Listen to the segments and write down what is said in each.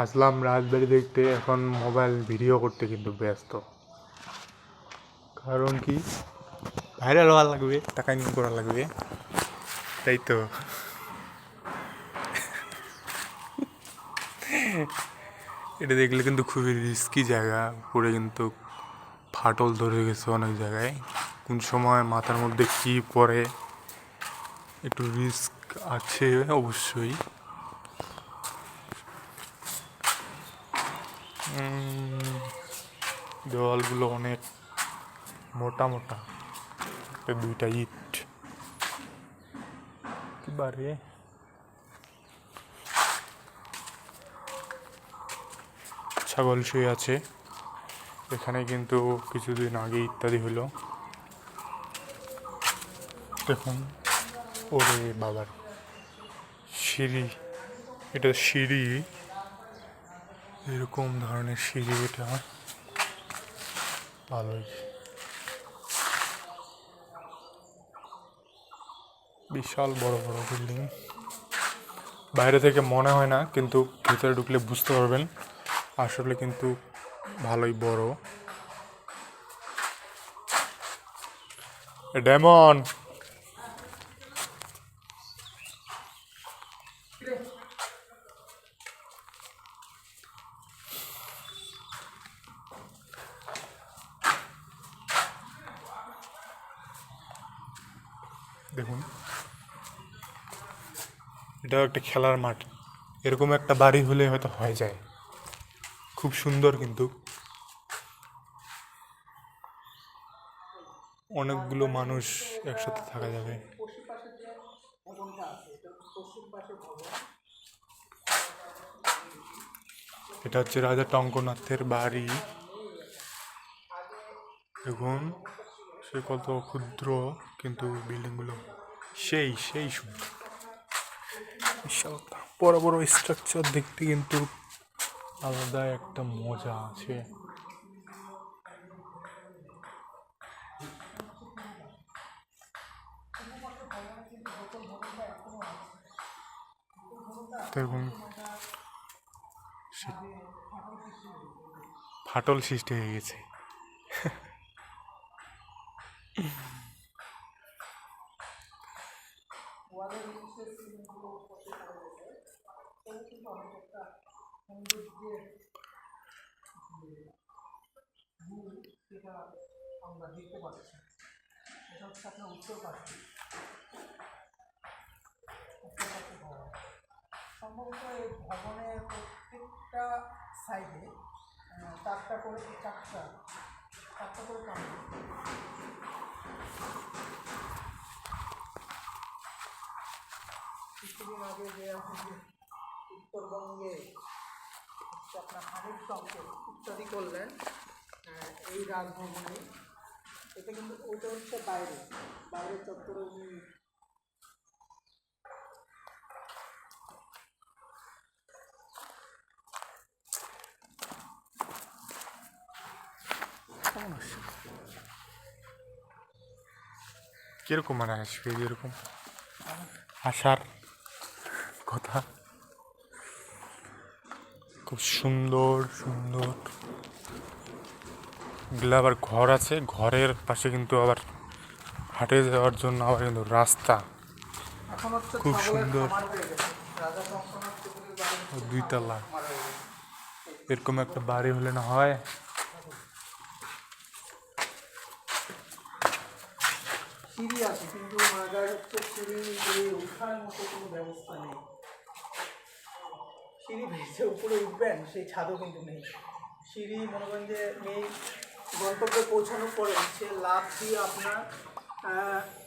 আসলাম রাজবাড়ি দেখতে, এখন mobile video করতে কিন্তু ব্যস্ত। কারণ কি? ভাইরাল হওয়া লাগবে, টাকা ইনকাম করা লাগবে। তাই তো। এটা দেখলে কিন্তু খুবই রিস্কি জায়গা উপরে কিন্তু ফাটল ধরে গেছে অনেক জায়গায়। কোন সময় মাথার মধ্যে কি পড়ে, একটু রিস্ক আছে অবশ্যই। দেওয়ালগুলো অনেক মোটা মোটা। একটা দুইটা ইট। কি বারে? ছাগল শুয়ে আছে। এখানে কিন্তু কিছুদিন আগে ইত্যাদি হলো। দেখুন, ওরে বাবার। সিঁড়ি, এটা সিঁড়ি। এরকম ধরনের সিঁড়ি এটা ভালোই। বিশাল বড় বড় বিল্ডিং। বাইরে থেকে মনে হয় না, কিন্তু ভিতরে ঢুকলে বুঝতে পারবেন। আসলে কিন্তু ভালোই বড়। ডেমন দেখুন এটাও একটা খেলার মাঠ। এরকম একটা বাড়ি হলে হয়তো হয়ে যায়। খুব সুন্দর কিন্তু। অনেকগুলো মানুষ একসাথে থাকা যাবে। এটা হচ্ছে রাজা টঙ্কনাথের বাড়ি। দেখুন, সে কত ক্ষুদ্র, কিন্তু বিল্ডিংগুলো সেই সেই সুন্দর। বিশাল বড় বড় স্ট্রাকচার দেখতে কিন্তু আলাদা একটা মজা আছে। দেখুন ফাটল সৃষ্টি হয়ে গেছে আমরা দেখতে পাচ্ছি এটা হচ্ছে আপনার উত্তর পাশে উত্তর পাশে ভবন সম্ভবত এই ভবনের প্রত্যেকটা সাইডে চারটা করে চারটা? চারটা করে কামরা কিছুদিন আগে যে উত্তরবঙ্গে আপনার হানিফ সংকেত ইত্যাদি করলেন এই রাজভবনে, এটা কিন্তু ওটা হচ্ছে বাইরে, বাইরের চত্বরে উনি কীরকম মানে আসবে এরকম আসার কথা। খুব সুন্দর সুন্দর। এগুলো আবার ঘর আছে ঘরের পাশে কিন্তু আবার হাটে যাওয়ার জন্য আবার কিন্তু রাস্তা। খুব সুন্দর। দুইতলা। এরকম একটা বাড়ি হলে না হয়। সিঁড়ি আছে কিন্তু মাজার সিঁড়ি উঠার মতো কোনো ব্যবস্থা নেই। সিঁড়ি ভেসে উপরে উঠবেন সেই ছাদও কিন্তু নেই। সিঁড়ি মনে করেন যে নেই গন্তব্যে পৌঁছানোর পরে সে লাভ দিয়ে আপনার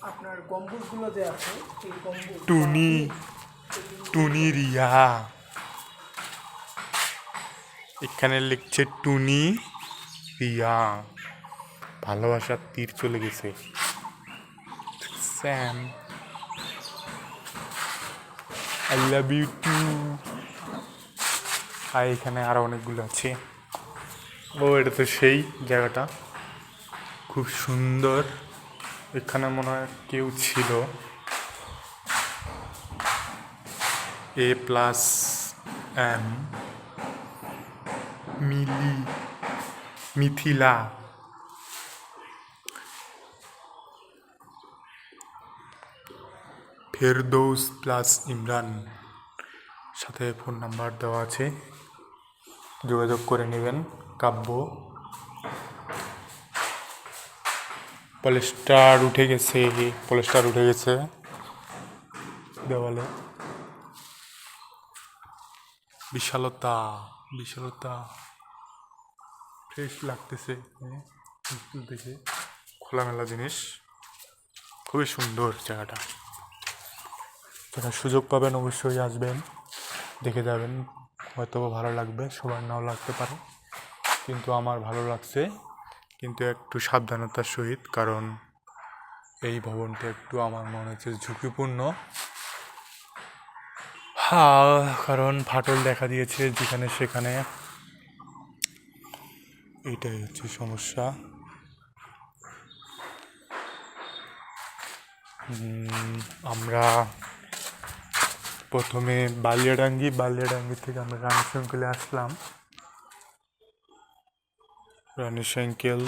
আপনার গম্বুজগুলো যে আছে সেই গম্বুজ টুনি টুনি রিয়া। এখানে লিখছে টুনি রিয়া। ভালোবাসার তীর চলে গেছে। Sam I love you too আর এখানে আরও অনেকগুলো আছে। ও, এটা তো সেই জায়গাটা। খুব সুন্দর। এখানে মনে হয় কেউ ছিল। A plus M Mili Mithila. Ferdous plus Imran সাথে ফোন নাম্বার দেওয়া আছে। যোগাযোগ করে নেবেন। কাব্য পলেস্টার উঠে গেছে পলেস্টার উঠে গেছে দেওয়ালে। বিশালতা বিশালতা। ফ্রেশ লাগতেছে হ্যাঁ, দেখে। খোলামেলা জিনিস। খুবই সুন্দর জায়গাটা। যারা সুযোগ পাবেন অবশ্যই আসবেন, দেখে যাবেন। হয়তো ভালো লাগবে, সবার নাও লাগতে পারে। কিন্তু আমার ভালো লাগছে, কিন্তু একটু সাবধানতার সহিত, কারণ এই ভবনটা একটু আমার মনে হচ্ছে ঝুঁকিপূর্ণ। হ্যাঁ কারণ ফাটল দেখা দিয়েছে যেখানে সেখানে। এটাই হচ্ছে সমস্যা। আমরা প্রথমে বালিয়াডাঙ্গি বালিয়াডাঙ্গি থেকে আমরা রানী সাইকেলে আসলাম। রানী সাইকেল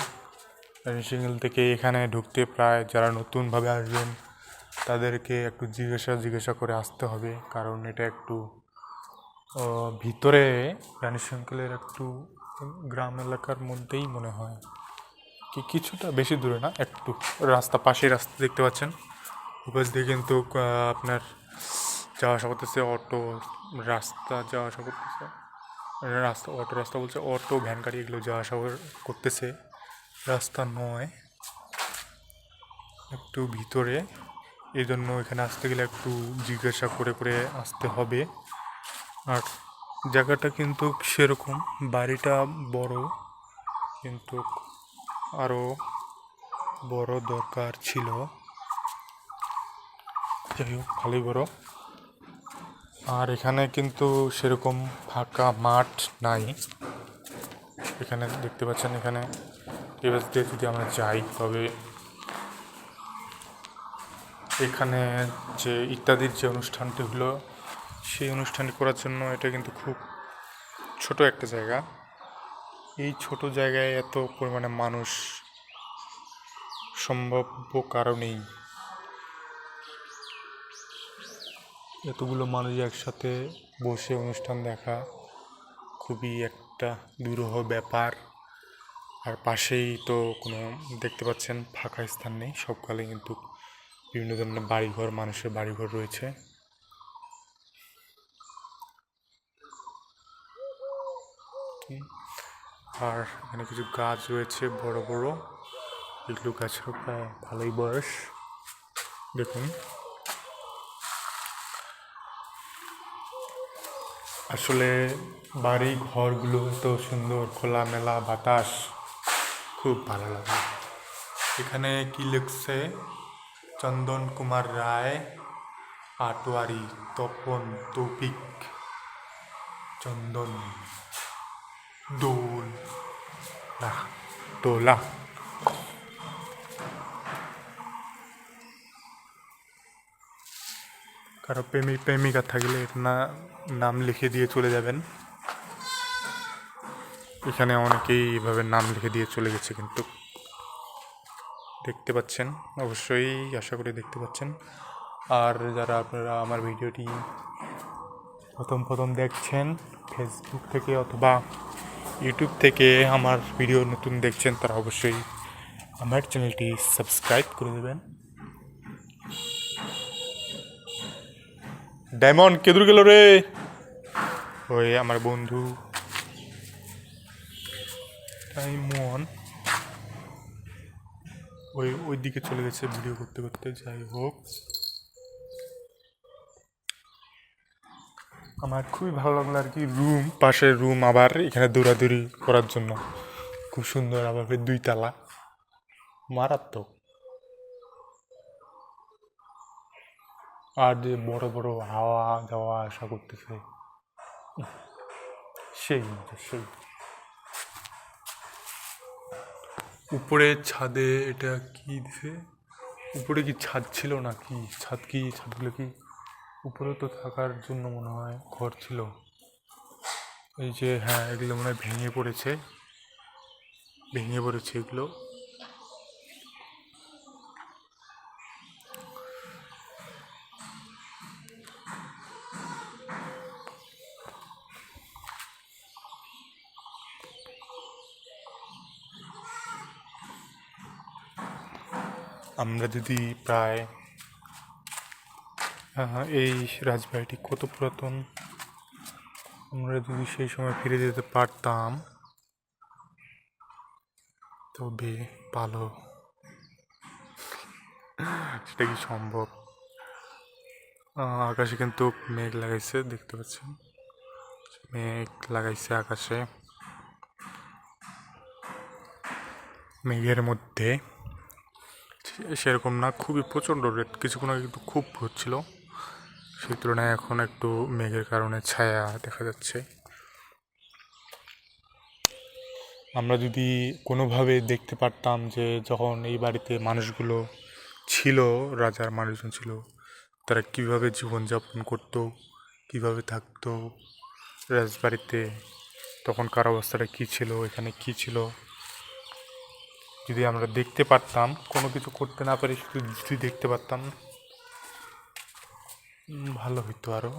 রানী সাইকেল থেকে এখানে ঢুকতে প্রায় যারা নতুনভাবে আসবেন, তাদেরকে একটু জিজ্ঞাসা জিজ্ঞাসা করে আসতে হবে। কারণ এটা একটু ভিতরে রানী সাইকেলের একটু গ্রাম এলাকার মধ্যেই মনে হয়। কি, কিছুটা বেশি দূরে না, একটু রাস্তা, পাশেই রাস্তা দেখতে পাচ্ছেন। উপর দিয়ে কিন্তু আপনার যাওয়া আসা করতেছে, অটো, রাস্তা যাওয়া আসা করতেছে। রাস্তা, অটো রাস্তা বলছে, অটো, ভ্যান, গাড়ি এগুলো যাওয়া আসা কর- করতেছে। রাস্তা নয়, একটু ভিতরে। এই জন্য এখানে আসতে গেলে একটু জিজ্ঞাসা করে করে আসতে হবে। আর জায়গাটা কিন্তু সেরকম, বাড়িটা বড়, কিন্তু আরও বড় দরকার ছিল। যাই হোক, ভালোই বড়। আর এখানে কিন্তু সেরকম ফাঁকা মাঠ নাই। এখানে দেখতে পাচ্ছেন এখানে এবার যদি আমরা যাই, তবে এখানে যে ইত্যাদির যে অনুষ্ঠানটি হলো, সেই অনুষ্ঠানটি করার জন্য এটা কিন্তু খুব ছোট একটা জায়গা। এই ছোট জায়গায় এত পরিমাণে মানুষ সম্ভাব্য কারণেই এতগুলো মানুষ একসাথে বসে অনুষ্ঠান দেখা খুবই একটা দুরূহ ব্যাপার। আর পাশেই তো কোনো দেখতে পাচ্ছেন ফাঁকা স্থান নেই, সবকালে কিন্তু বিভিন্ন ধরনের বাড়িঘর, মানুষের বাড়িঘর রয়েছে। আর এখানে কিছু গাছ রয়েছে, বড় বড়। এগুলো গাছের ভালোই বয়স। দেখুন। আসলে বাড়ি, ঘরগুলো তো সুন্দর, খোলামেলা বাতাস। খুব ভালো লাগে। এখানে কি লিখছে? চন্দন কুমার রায় আটোয়ারি তপন তৌফিক। চন্দন দোল। দোলা। কারও প্রেমিক প্রেমিকা থাকলে না, নাম লিখে দিয়ে চলে যাবেন। এখানে অনেকেই এভাবে নাম লিখে দিয়ে চলে গেছে কিন্তু। দেখতে পাচ্ছেন, অবশ্যই আশা করি দেখতে পাচ্ছেন। আর যারা আপনারা আমার ভিডিওটি প্রথম প্রথম দেখছেন ফেসবুক থেকে অথবা ইউটিউব থেকে আমার ভিডিও নতুন দেখছেন, তারা অবশ্যই আমার চ্যানেলটি সাবস্ক্রাইব করে দেবেন। ডায়মন্ড, কেদুর গেল রে। ওই আমার বন্ধু। ডায়মন্ড। ওই ওই দিকে চলে গেছে ভিডিও করতে করতে, যাই হোক। আমার খুবই ভালো লাগল আর কি রুম, পাশের রুম আবার এখানে দৌড়াদৌড়ি করার জন্য। খুব সুন্দর আবার দুই তালা মারাত্মক। আর যে বড় বড় হাওয়া যাওয়া আসা করতেছে, সেই সেই। উপরে ছাদে এটা কি দিছে? উপরে কি ছাদ ছিল না কি ছাদ কি? ছাদগুলো কি? উপরে তো থাকার জন্য মনে হয় ঘর ছিল। এই যে হ্যাঁ এগুলো মনে হয় ভেঙে পড়েছে। ভেঙে পড়েছে এগুলো। আমরা যদি প্রায় এই রাজবাড়িটি কত পুরাতন? আমরা যদি সেই সময় ফিরে যেতে পারতাম, তবে ভালো। সেটা কি সম্ভব? আকাশে কিন্তু মেঘ লাগাইছে, দেখতে পাচ্ছেন? মেঘ লাগাইছে আকাশে। মেঘের মধ্যে সেরকম না, খুবই প্রচণ্ড রেট। কিছুক্ষণ আগে কিন্তু খুব হচ্ছিল। সেই তুলনায় এখন একটু মেঘের কারণে ছায়া দেখা যাচ্ছে। আমরা যদি কোনোভাবে দেখতে পারতাম যে যখন এই বাড়িতে মানুষগুলো ছিল, রাজার মানুষজন ছিল, তারা কীভাবে জীবনযাপন করত, কীভাবে থাকতো রাজবাড়িতে, তখনকার অবস্থাটা কী ছিল, এখানে কী ছিল যদি আমরা দেখতে পারতাম, কোনো কিছু করতে না পারি শুধু যদি দেখতে পারতাম ভালো হইতো আরও।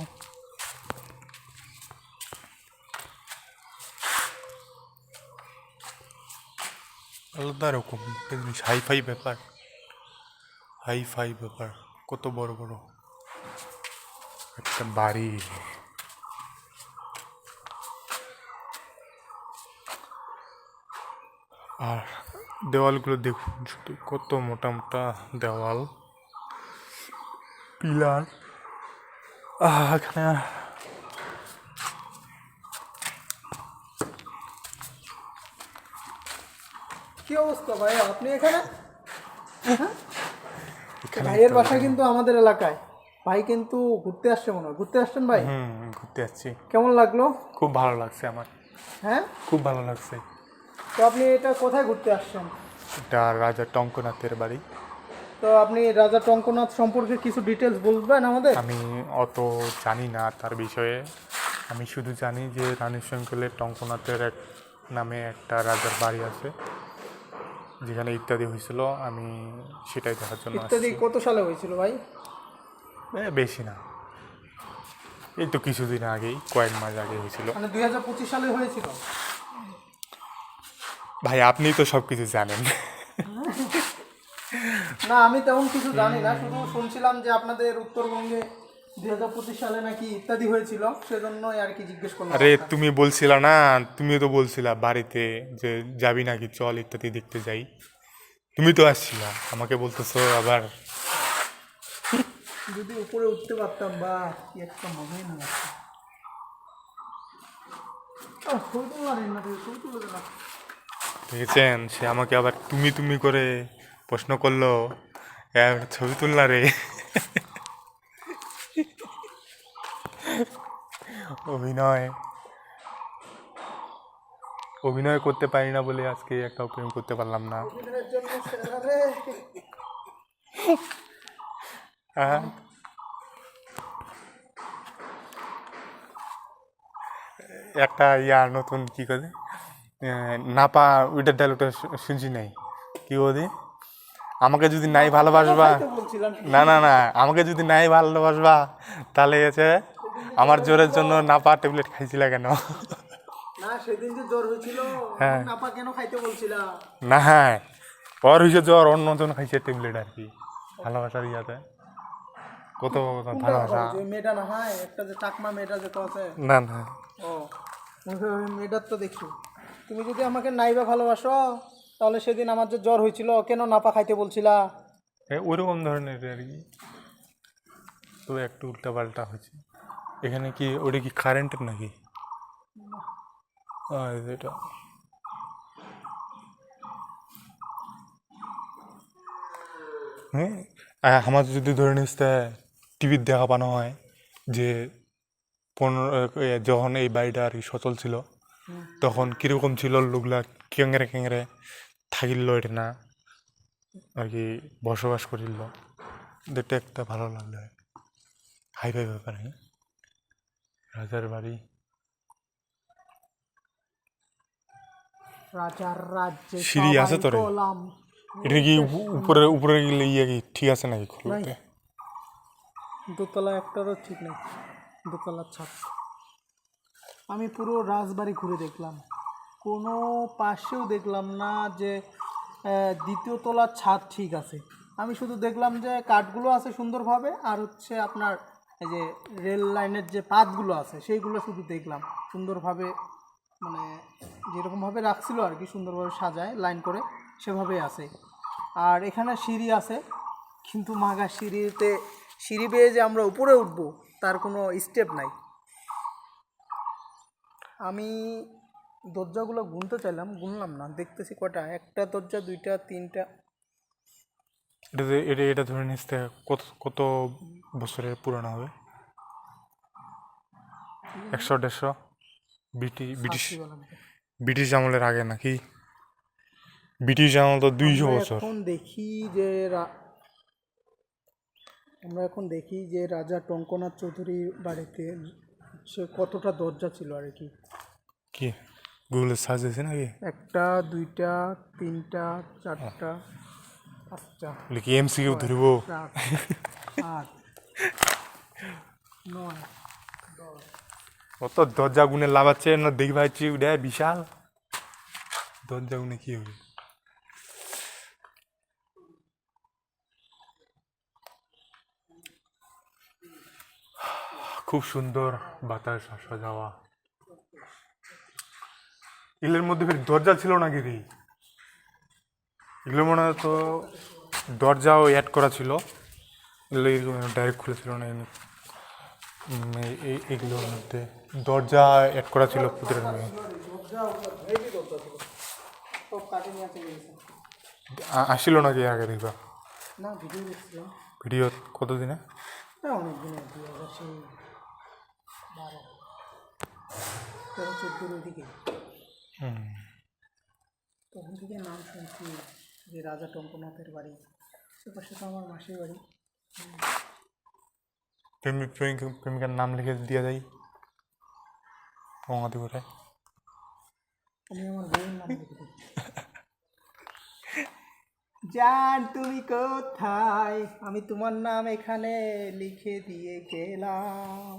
আলাদা রকম একটা জিনিস হাই ফাই ব্যাপার। হাই ফাই ব্যাপার, কত বড় বড়। একটা বাড়ি। আর দেওয়ালগুলো দেখুন শুধু কত মোটা মোটা দেওয়াল। পিলার। এখানে কি অবস্থা ভাই? আপনি এখানে? এখানে ভাইয়ের বাসা কিন্তু আমাদের এলাকায়। ভাই কিন্তু ঘুরতে আসছে মনে হয়। ঘুরতে আসছেন ভাই? হুম ঘুরতে যাচ্ছি কেমন লাগল? খুব ভালো লাগছে আমার। হ্যাঁ? খুব ভালো লাগছে। তো আপনি এটা কোথায় ঘুরতে আসছেন? এটা রাজা টঙ্কনাথের বাড়ি। তো আপনি রাজা টঙ্কনাথ সম্পর্কে কিছু ডিটেলস বলবেন আমাদের? আমি অত জানি না তার বিষয়ে। আমি শুধু জানি যে রানী শঙ্কলের টঙ্কনাথের এক নামে একটা রাজার বাড়ি আছে যেখানে ইত্যাদি হয়েছিল। আমি সেটাই দেখার জন্য ইত্যাদি কত সালে হয়েছিল ভাই? বেশি না। এই তো কিছুদিন আগেই কয়েক মাস আগে হয়েছিল। মানে দুই হাজার পঁচিশ সালে হয়েছিল? ভাই আপনি তো সব কিছু জানেন। না আমি তেমন কিছু জানি না শুধু শুনছিলাম যে আপনাদের উত্তরবঙ্গে দুই হাজার পঁচিশ সালে নাকি ইত্যাদি হয়েছিল সেজন্যই আর কি জিজ্ঞেস করলাম আরে তুমি বলছিলা না তুমিও তো বলছিলা বাড়িতে যে যাবি নাকি চল ইত্যাদি দেখতে যাই। তুমি তো আসছিলা আমাকে বলতেছো আবার। যদি উপরে উঠতে পারতাম বা কি একটা মজাই না লাগতো। দেখেছেন? সে আমাকে আবার তুমি তুমি করে প্রশ্ন করল। ছবি তুললা রে। অভিনয়। অভিনয় করতে পারি না বলে আজকে একটা প্রেম করতে পারলাম না। হ্যাঁ। একটা ইয়া নতুন কি করে? নাপা ওইটার ডায়লগটা শুনছি নাই। কি বলি আমাকে যদি নাই ভালোবাসবা না না না আমাকে যদি নাই ভালোবাসবা তাহলে হচ্ছে আমার জোরের জন্য নাপা ট্যাবলেট খাইছিলা কেন? না সেদিন যে জ্বর হয়েছিল হ্যাঁ। নাপা কেন খাইতে না হ্যাঁ ওর হয়েছে জ্বর অন্যজন খাইছে ট্যাবলেট আর কি। ভালোবাসার ইয়াতে। কত কত ভালোবাসা। মেয়েটা না হয় একটা যে চাকমা মেয়েটা যে আছে। না না। ও মেয়েটার তো দেখি। তুমি যদি আমাকে নাইবা ভালোবাসো তাহলে সেদিন আমার যে জ্বর হয়েছিল কেন নাপা খাইতে বলছিলা? এ, ওরকম ধরনের আর কি। তো একটু উল্টা পাল্টা হয়েছে। এখানে কি ওটা কি কারেন্টের নাকি? এটা। হ্যাঁ আমার যদি ধরে নিস টিভির দেখা পানো হয় যে পনেরো যখন এই বাড়িটা আর কি সচল ছিল তখন কীরকম ছিল লোকলা? কেংরে কেংরে থাকিল এটা না আর কি বসবাস করিল দেখতে একটা ভালো লাগল। হাই ফাই ব্যাপার হ্যাঁ? রাজার বাড়ি। রাজার রাজ্যে সিঁড়ি আছে সবাই তো রে? এটা কি উপ- উপরে উপরে গেলে ইয়ে কি ঠিক আছে নাকি খুলতে? দোতলা একটারও ঠিক নেই। দোতলার ছাদ। আমি পুরো রাজবাড়ি ঘুরে দেখলাম। কোনো পাশেও দেখলাম না যে দ্বিতীয় তলার ছাদ ঠিক আছে। আমি শুধু দেখলাম যে কাঠগুলো আছে সুন্দরভাবে, আর হচ্ছে আপনার এই যে রেল লাইনের যে পাতগুলো আছে, সেইগুলো শুধু দেখলাম। সুন্দরভাবে মানে যেরকমভাবে রাখছিল আর কি, সুন্দরভাবে সাজায় লাইন করে, সেভাবেই আছে। আর এখানে সিঁড়ি আছে, কিন্তু মাগা সিঁড়িতে, সিঁড়ি বেয়ে যে আমরা উপরে উঠবো, তার কোনো স্টেপ নাই। আমি দরজাগুলো গুনতে চাইলাম গুনলাম না। দেখতেছি কটা একটা দরজা দুইটা তিনটা। এটা এটা এটা ধরে নিতে কত কত বছরের পুরানো হবে? একশো দেড়শো? ব্রিটিশ ব্রিটিশ ব্রিটিশ আমলের আগে নাকি? ব্রিটিশ আমল তো দুইশো বছর। এখন দেখি যে আমরা এখন দেখি যে রাজা টঙ্কনাথ চৌধুরীর বাড়িতে সে কতটা দরজা ছিল আর কি। কি? গুগলে সার্চ দিয়েছে নাকি? একটা দুইটা তিনটা চারটা পাঁচটা। কি এমসি কেউ ধরব? সাত আট নয় অত দরজা গুনে লাভাচ্ছে না দেখি পাচ্ছি ওটা বিশাল। দরজা গুনে কি হবে? খুব সুন্দর বাতাস আসা যাওয়া। এগুলোর মধ্যে ফের দরজা ছিল নাকি রে এগুলো মনে তো দরজাও অ্যাড করা ছিল। এগুলো এরকম ডাইরেক্ট খুলেছিল না এমনি উম, এই- এই এগুলোর মধ্যে। দরজা অ্যাড করা ছিল পুকুরের মধ্যে। সব কাটে নিয়ে চলে গেছে আ- নাকি আগে দেখবা না ভিডিও কতদিনে? না অনেক দিনের দুই হাজার সেই বারো তেরো চোদ্দোর ওইদিকে তখন থেকে নাম শুনছি যে রাজা টঙ্কনাথের বাড়ি। পাশে তো আমার মাসির বাড়ি। প্রেমিক প্রেমিক প্রেমিকার নাম লিখে দিয়ে যাই বঙ্গাতি করে আমি আমার বউয়ের নাম লিখে জান তুমি কোথায়? আমি তোমার নাম এখানে লিখে দিয়ে গেলাম।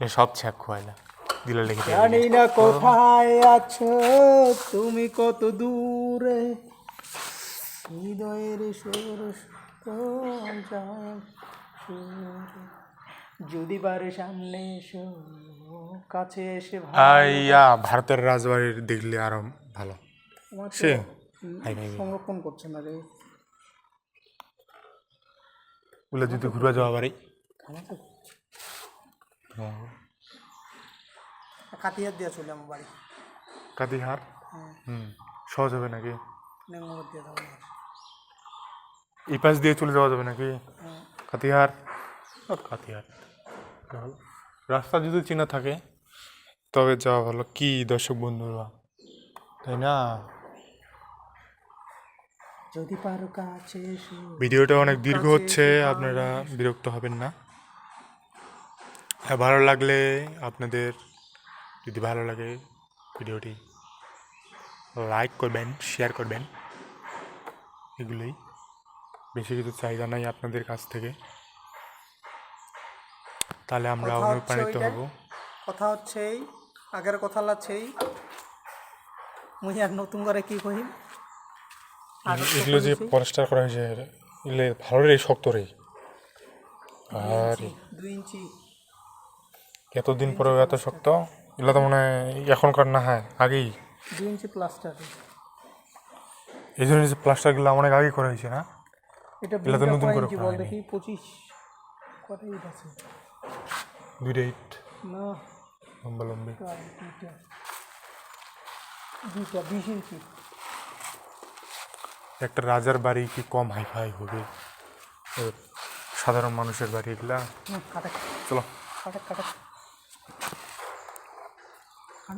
সব ছ্যাক খোয়াইলা দিলে লিখে দিয়ে জানি না কোথায় আছো তুমি কত দূরে। হৃদয়ের সুরে। যদি বারে সামনে এসো কাছে এসে আইয়া ভারতের রাজবাড়ির দেখলে আরও ভালো। সে? সংরক্ষণ করছে না রে। ওগুলো যদি ঘুরবা যাওয়া পারি তো কাতিয়ার দিয়ে চলে আমার বাড়ি। কাতিহার হ্যাঁ। হুম। সহজ হবে নাকি? নেঙ্গর দিয়ে যাব এই পাশ দিয়ে চলে যাওয়া যাবে নাকি? হ্যাঁ। কাতিহার কাতিহার রাস্তা যদি চেনা থাকে তবে যাওয়া ভালো। কি দর্শক বন্ধুরা তাই না? যদি পারো কাছে ভিডিওটা অনেক দীর্ঘ হচ্ছে আপনারা বিরক্ত হবেন না। আর ভালো লাগলে আপনাদের যদি ভালো লাগে ভিডিওটি লাইক করবেন শেয়ার করবেন। এগুলোই। বেশি কিছু চাহিদা নাই আপনাদের কাছ থেকে। তাহলে আমরা অনুপ্রাণিত হব। কথা হচ্ছে এই আগের কথা লাগছেই মুই আর নতুন করে কি কহিম? এগুলো যে পরিষ্কার করা হয়েছে এগুলো ভালো রে। শক্ত রে আর। দুই ইঞ্চি। এতদিন পরেও এত শক্ত? এগুলো তো মনে হয় এখনকার না হয় আগেই। দুই ইঞ্চি প্লাস্টার এই জন্য যে প্লাস্টারগুলো অনেক আগে করা হয়েছে না? এটা এগুলো তো নতুন করে করা দেখি পঁচিশ কত ইট আছে? দুইটা ইট না। লম্বা লম্বি। একটা, দুইটা। দুইটা বিশ ইঞ্চি। একটা রাজার বাড়ি কি কম হাই ফাই হবে সাধারণ মানুষের বাড়ি এগুলা? চলো। কাটা কাটা